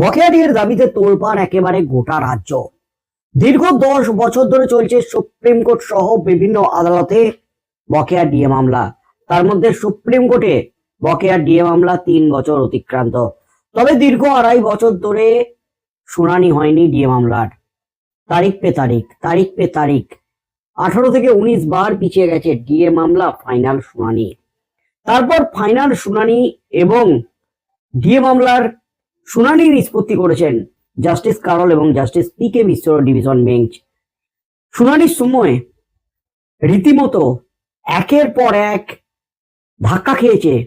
বকেয়াডির দাবিতে তোলপাড় একেবারে গোটা রাজ্য। দীর্ঘ দশ বছর ধরে চলছে সুপ্রিম কোর্ট সহ বিভিন্ন আদালতে বকেয়া ডিএ মামলা। তার মধ্যে সুপ্রিম কোর্টে বকেয়া ডিএ মামলা তিন বছর অতিক্রান্ত। তবে দীর্ঘ আড়াই বছর ধরে শুনানি হয়নি ডিএ মামলার। তারিখ পে তারিখ তারিখ পে তারিখ। আঠারো থেকে উনিশ বার পিছিয়ে গেছে ডিএ মামলা, ফাইনাল শুনানি। তারপর ফাইনাল শুনানি এবং ডিএ মামলার শুনানি নিষ্পত্তি করেছেন জাস্টিস কারল এবং justice P K Mishra division bench. শুনানির সময় রীতিমতো একের পর এক ধাক্কা খেয়েছে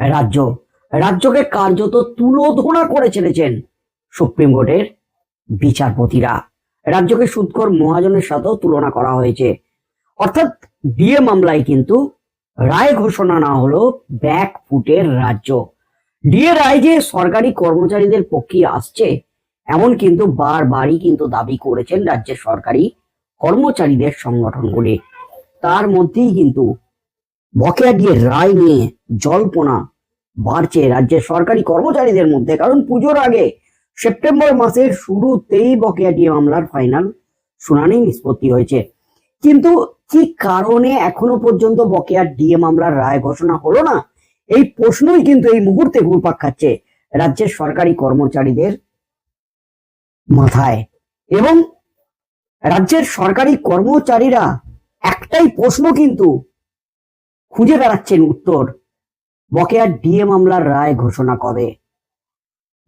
রাজ্য। রাজ্যকে কার্যত তুলোধনা করে ছেড়েছেন সুপ্রিম কোর্টের বিচারপতিরা। রাজ্যকে সুদকর মহাজনের সাথেও তুলনা করা হয়েছে। অর্থাৎ ডিএ মামলায় কিন্তু রায় ঘোষণা না হলো ব্যাক ফুটের রাজ্য। ডিএ রায় যে সরকারি কর্মচারীদের পক্ষে আসছে, এমন কিন্তু বারবারই কিন্তু দাবি করেছেন রাজ্যের সরকারি কর্মচারীদের সংগঠনগুলি। তার মধ্যেই কিন্তু বকেয়া ডিএ রায় নিয়ে জল্পনা বাড়ছে রাজ্যের সরকারি কর্মচারীদের মধ্যে, কারণ পুজোর আগে সেপ্টেম্বর মাসের শুরুতেই বকেয়া ডিএ মামলার ফাইনাল শুনানি নিষ্পত্তি হয়েছে। কিন্তু কি কারণে এখনও পর্যন্ত বকেয়া ডিএ মামলার রায় ঘোষণা হলো না? এই প্রশ্নই কিন্তু এই মুহূর্তে ঘুরপাক খাচ্ছে রাজ্যের সরকারি কর্মচারীদের মাথায়। এবং রাজ্যের সরকারি কর্মচারীরা একটাই প্রশ্ন কিন্তু খুঁজে বেড়াচ্ছেন উত্তর, বকেয়া ডিএ মামলার রায় ঘোষণা কবে?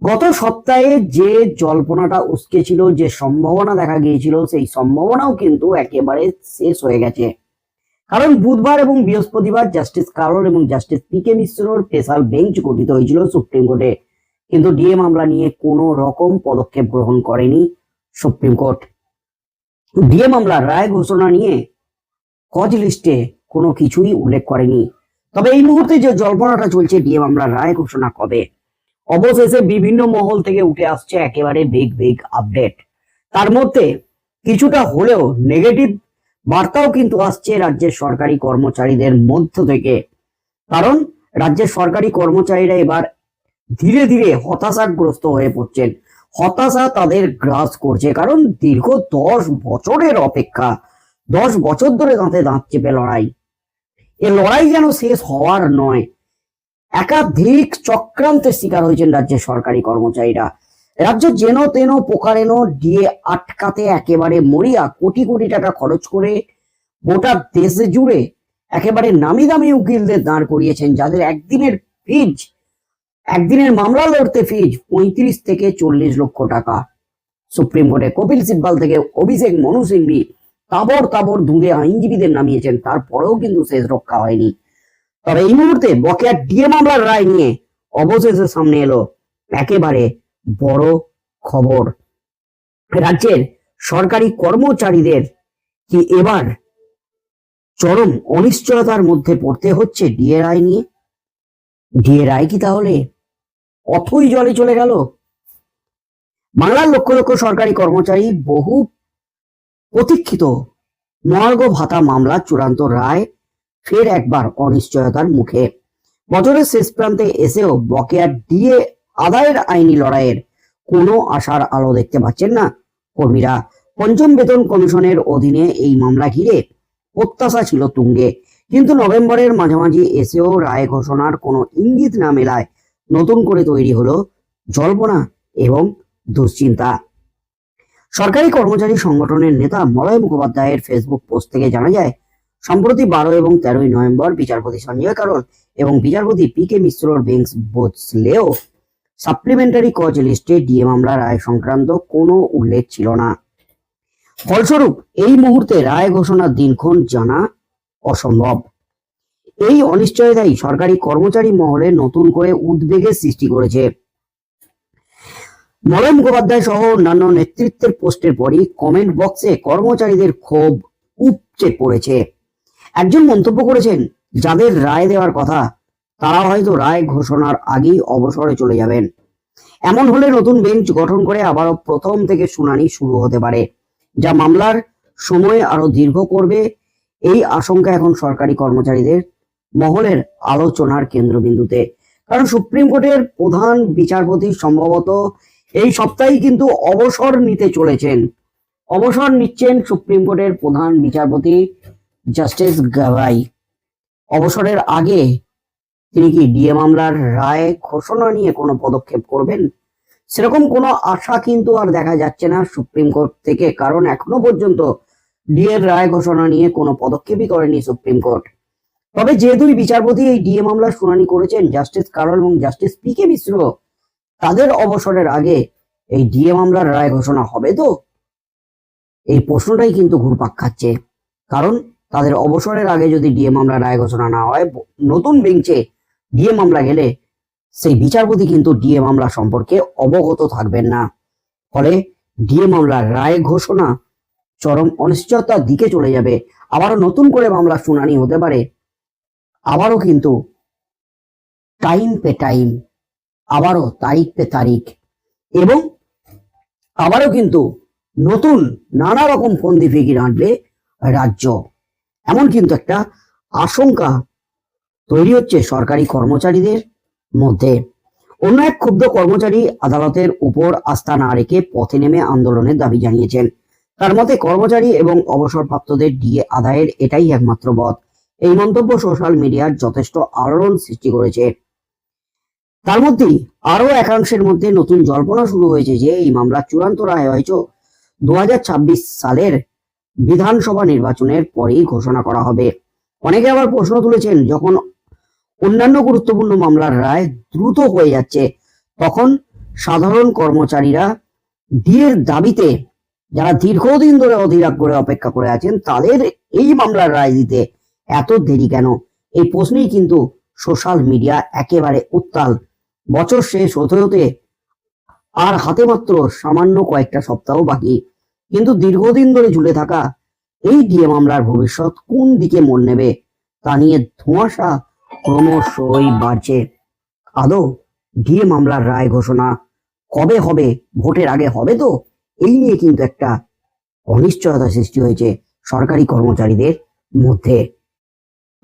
গত সপ্তাহে যে জল্পনাটা উস্কেছিল, যে সম্ভাবনা দেখা গিয়েছিল, সেই সম্ভাবনাও কিন্তু একেবারে শেষ হয়ে গেছে। কারণ বুধবার এবং বৃহস্পতিবার জাস্টিস কারোর এবং জাস্টিস পি কে মিশ্রর স্পেশাল বেঞ্চ গঠিত হয়েছিল সুপ্রিম কোর্টে। কিন্তু ডিএ মামলা নিয়ে কোনো রকম পদক্ষেপ গ্রহণ করেনি সুপ্রিম কোর্ট। ডিএ মামলার রায় ঘোষণা নিয়ে কজ লিস্টে কোনো কিছুই উল্লেখ করেনি। তবে এই মুহূর্তে যে জল্পনাটা চলছে ডিএ মামলার রায় ঘোষণা কবে? অবশেষে বিভিন্ন মহল থেকে উঠে আসছে একেবারে বিগ বিগ আপডেট। তার মধ্যে কিছুটা হলেও নেগেটিভ বার্তাও কিন্তু আসছে রাজ্যের সরকারি কর্মচারীদের মধ্য থেকে। কারণ রাজ্যের সরকারি কর্মচারীরা এবার ধীরে ধীরে হতাশাগ্রস্ত হয়ে পড়ছেন। হতাশা তাদের গ্রাস করছে, কারণ দীর্ঘ দশ বছরের অপেক্ষা, দশ বছর ধরে দাঁতে দাঁত চেপে লড়াই। এ লড়াই যেন শেষ হওয়ার নয়, একাধিক চক্রান্তের শিকার হয়েছেন রাজ্যের সরকারি কর্মচারীরা। রাজ্য যেন তেন পোকারেন দিয়ে আটকাতে একেবারে মরিয়া কোটি কোটি টাকা খরচ করে গোটা দেশ জুড়ে একেবারে নামি দামি উকিলদের দাঁড় করিয়েছেন, যাদের একদিনের ফিজ, একদিনের মামলা লড়তে ফিজ পঁয়ত্রিশ থেকে চল্লিশ লক্ষ টাকা। সুপ্রিম কোর্টে কপিল সিব্বাল থেকে অভিষেক মনু সিংভি তাবর তাবর দূরে আইনজীবীদের নামিয়েছেন, তারপরেও কিন্তু শেষ রক্ষা হয়নি। তবে এই মুহূর্তে বকেয়া ডিএ মামলার রায় নিয়ে অবশেষে সামনে এলো একেবারে বড় খবর। রাজ্যের সরকারি কর্মচারীদের কি এবার চরম অনিশ্চয়তার মধ্যে পড়তে হচ্ছে ডিএ রায় নিয়ে? ডিএ রায় কি তাহলে অথই জলে চলে গেল? বাংলার লক্ষ লক্ষ সরকারি কর্মচারী বহু প্রতীক্ষিত মহার্ঘ ভাতা মামলার চূড়ান্ত রায় ফের একবার অনিশ্চয়তার মুখে। বছরের শেষ প্রান্তে এসেও বকেয়া ডিএ আদায়ের আইনি লড়াইয়ের কোনো আশার আলো দেখতে পাচ্ছেন না কর্মীরা। পঞ্চম বেতন কমিশনের অধীনে এই মামলা ঘিরে প্রত্যাশা ছিল তুঙ্গে। কিন্তু নভেম্বরের মাঝামাঝি এসেও রায় ঘোষণার কোনো ইঙ্গিত না মেলায় নতুন করে তৈরি হলো জল্পনা এবং দুশ্চিন্তা। সরকারি কর্মচারী সংগঠনের নেতা মলয় মুখোপাধ্যায়ের ফেসবুক পোস্ট থেকে জানা যায়, সম্প্রতি বারো এবং তেরোই নভেম্বর বিচারপতি সঞ্জয় কারণ এবং বিচারপতি পি কে মিশ্রর বেঞ্চ বসলেও সাপ্লিমেন্টারি কজ লিস্টে ডিএ মামলা রায় সংক্রান্ত কোনো উল্লেখ ছিল না। ফলস্বরূপ, এই মুহূর্তে রায় ঘোষণার দিনক্ষণ জানা অসম্ভব। এই অনিশ্চয়তাই সরকারি কর্মচারী মহলে নতুন করে উদ্বেগের সৃষ্টি করেছে। মলয় মুখোপাধ্যায় সহ অন্যান্য নেতৃত্বের পোস্টের পরই কমেন্ট বক্সে কর্মচারীদের ক্ষোভ উপচে পড়েছে। একজন মন্তব্য করেছেন, যাদের রায় দেওয়ার কথা তারা হয়তো রায় ঘোষণার আগেই অবসরে চলে যাবেন। এমন হলে নতুন বেঞ্চ গঠন করে আবারও প্রথম থেকে শুনানি শুরু হতে পারে। যা মামলার সময় আরও দীর্ঘ করবে, এই আশঙ্কা এখন সরকারি কর্মচারীদের মহলের আলোচনার কেন্দ্রবিন্দুতে। কারণ সুপ্রিম কোর্টের প্রধান বিচারপতি সম্ভবত এই সপ্তাহেই কিন্তু অবসর নিতে চলেছেন। অবসর নিচ্ছেন সুপ্রিম কোর্টের প্রধান বিচারপতি জাস্টিস গাভাই। অবসরের আগে তিনি কি ডিএ মামলার রায় ঘোষণা নিয়ে কোনো পদক্ষেপ করবেন? সেরকম কোনো আশা কিন্তু আর দেখা যাচ্ছে না সুপ্রিম কোর্ট থেকে, কারণ এখনও পর্যন্ত ডিএর রায় ঘোষণা নিয়ে কোনো পদক্ষেপই করেনি সুপ্রিম কোর্ট। তবে যেহেতু এই বিচারপতি এই ডিএ মামলার শুনানি করেছেন, জাস্টিস কারল এবং জাস্টিস পি কে মিশ্র, তাদের অবসরের আগে এই ডিএ মামলার রায় ঘোষণা হবে তো? এই প্রশ্নটাই কিন্তু ঘুরপাক খাচ্ছে। কারণ তাদের অবসরের আগে যদি ডিএ মামলা রায় ঘোষণা না হয়, নতুন বেঞ্চে ডিএ মামলা গেলে সেই বিচারপতি কিন্তু ডিএ মামলা সম্পর্কে অবগত থাকবেন না। ফলে ডিএ মামলার রায় ঘোষণা চরম অনিশ্চয়তার দিকে চলে যাবে। আবারও নতুন করে মামলা শুনানি হতে পারে। আবারও কিন্তু টাইম পে টাইম, আবারও তারিখ পে তারিখ এবং আবারও কিন্তু নতুন নানা রকম ফন্দি ফিকির আনবে রাজ্য। এমন কিন্তু একটা আশঙ্কা তৈরি হচ্ছে সরকারি কর্মচারীদের মধ্যে। অন্য এক ক্ষুব্ধ কর্মচারী আদালতের উপর আস্থা না রেখে পথে নেমে আন্দোলনের দাবি জানিয়েছেন। তার মতে, কর্মচারী এবং অবসরপ্রাপ্তদের ডিএ আদায়ের এটাই একমাত্র পথ। এই মন্তব্য সোশ্যাল মিডিয়ার যথেষ্ট আলোড়ন সৃষ্টি করেছে। তার মধ্যেই আরও একাংশের মধ্যে নতুন জল্পনা শুরু হয়েছে যে, এই মামলার চূড়ান্ত রায় হয়তো দু হাজার ছাব্বিশ সালের বিধানসভা নির্বাচনের পরেই ঘোষণা করা হবে। অনেকে আবার প্রশ্ন তুলেছেন, যখন অন্যান্য গুরুত্বপূর্ণ মামলার রায় দ্রুত হয়ে যাচ্ছে। তখন সাধারণ কর্মচারীরা ডিএর দাবিতে, যারা দীর্ঘদিন ধরে অধীরাগ করে অপেক্ষা করে আছেন, তাদের এই মামলার রায় দিতে এত দেরি কেন? এই প্রশ্নেই কিন্তু সোশ্যাল মিডিয়া একেবারে উত্তাল। বছর শেষ হতে হতে আর হাতে মাত্র সামান্য কয়েকটা সপ্তাহ বাকি। কিন্তু দীর্ঘদিন ধরে ঝুলে থাকা এই ডিএ মামলার ভবিষ্যৎ কোন দিকে মন নেবে, তা নিয়ে ধোঁয়াশা ক্রমশই বাড়ছে। আদৌ ডিএ মামলার রায় ঘোষণা কবে হবে? ভোটের আগে হবে তো? এই নিয়ে কিন্তু একটা অনিশ্চয়তা সৃষ্টি হয়েছে সরকারি কর্মচারীদের মধ্যে।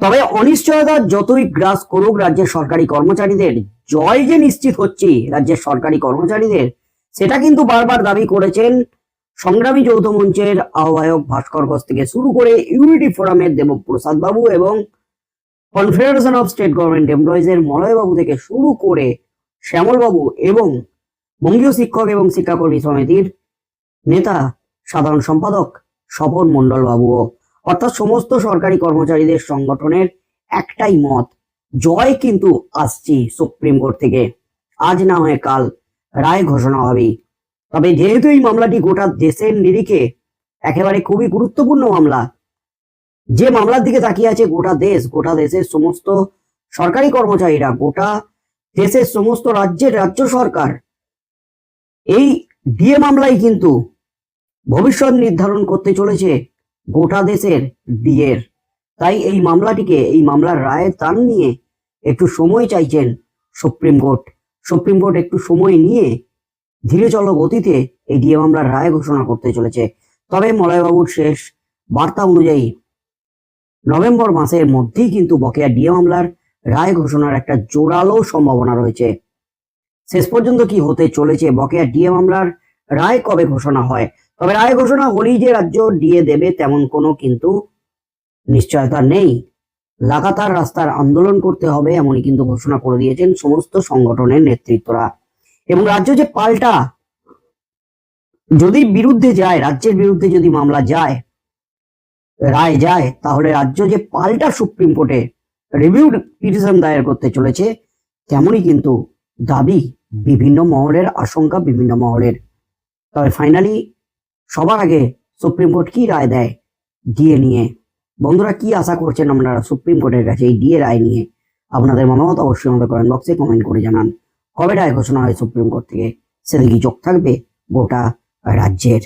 তবে অনিশ্চয়তা যতই গ্রাস করুক রাজ্যের সরকারি কর্মচারীদের, জয় যে নিশ্চিত হচ্ছে রাজ্যের সরকারি কর্মচারীদের, সেটা কিন্তু বারবার দাবি করেছেন সংগ্রামী যৌথ মঞ্চের আহ্বায়ক ভাস্কর ঘোষ থেকে শুরু করে ইউনিটি ফোরামের দেবপ্রসাদ বাবু এবং confederation of state government employees এর মলয় বাবু থেকে শুরু করে শ্যামল বাবু এবং বঙ্গীয় শিক্ষক এবং শিক্ষাকর্মী সমিতির নেতা, সাধারণ সম্পাদক স্বপন মন্ডল বাবুও অর্থাৎ সমস্ত সরকারি কর্মচারীদের সংগঠনের একটাই মত, জয় কিন্তু আসছি সুপ্রিম কোর্ট থেকে। আজ না হয় কাল রায় ঘোষণা হবেই। তবে যেহেতু এই মামলাটি গোটা দেশের নিরিখে একেবারে খুবই গুরুত্বপূর্ণ মামলা যে মামলার দিকে তাকিয়ে আছে গোটা দেশ, গোটা দেশের সমস্ত সরকারি কর্মচারীরা, গোটা দেশের সমস্ত রাজ্যের রাজ্য সরকার, এই ডিএ মামলাই কিন্তু ভবিষ্যৎ নির্ধারণ করতে চলেছে গোটা দেশের ডিএর। তাই এই মামলাটিকে, এই মামলার রায়ের তান নিয়ে একটু সময় চাইছেন সুপ্রিম কোর্ট। সুপ্রিম কোর্ট একটু সময় নিয়ে ধীরে চলো গতিতে এই ডিএ মামলার রায় ঘোষণা করতে চলেছে। তবে মলয়বাবুর শেষ বার্তা অনুযায়ী নভেম্বর মাসের মধ্যেই কিন্তু বকেয়া ডিএ মামলার রায় ঘোষণার একটা জোরালো সম্ভাবনা রয়েছে। শেষ পর্যন্ত কি হতে চলেছে বকেয়া ডিএ মামলার রায় কবে ঘোষণা হয়? তবে রায় ঘোষণা হলেই যে রাজ্য ডিএ দেবে তেমন কোনো কিন্তু নিশ্চয়তা নেই। লাগাতার রাস্তার আন্দোলন করতে হবে এমনই কিন্তু ঘোষণা করে দিয়েছেন সমস্ত সংগঠনের নেতৃত্বরা। এবং রাজ্য যে পাল্টা, যদি বিরুদ্ধে যায়, রাজ্যের বিরুদ্ধে যদি মামলা যায় রায় যায়, তাহলে রাজ্য যে পাল্টা সুপ্রিম কোর্টে রিভিউ পিটিশন দায়ের করতে চলেছে, তেমনই কিন্তু দাবি বিভিন্ন মহলের, আশঙ্কা বিভিন্ন মহলের। তবে ফাইনালি সবার আগে সুপ্রিম কোর্ট কি রায় দেয়? ডিএ নিয়ে। বন্ধুরা, কি আশা করছেন আপনারা সুপ্রিম কোর্টের কাছে এই ডিএ রায় নিয়ে? আপনাদের মতামত অবশ্যই আমাদের কমেন্ট বক্সে কমেন্ট করে জানান। কবে রায় ঘোষণা হয় সুপ্রিম কোর্ট থেকে? সেদিকে চোখ থাকবে গোটা রাজ্যের?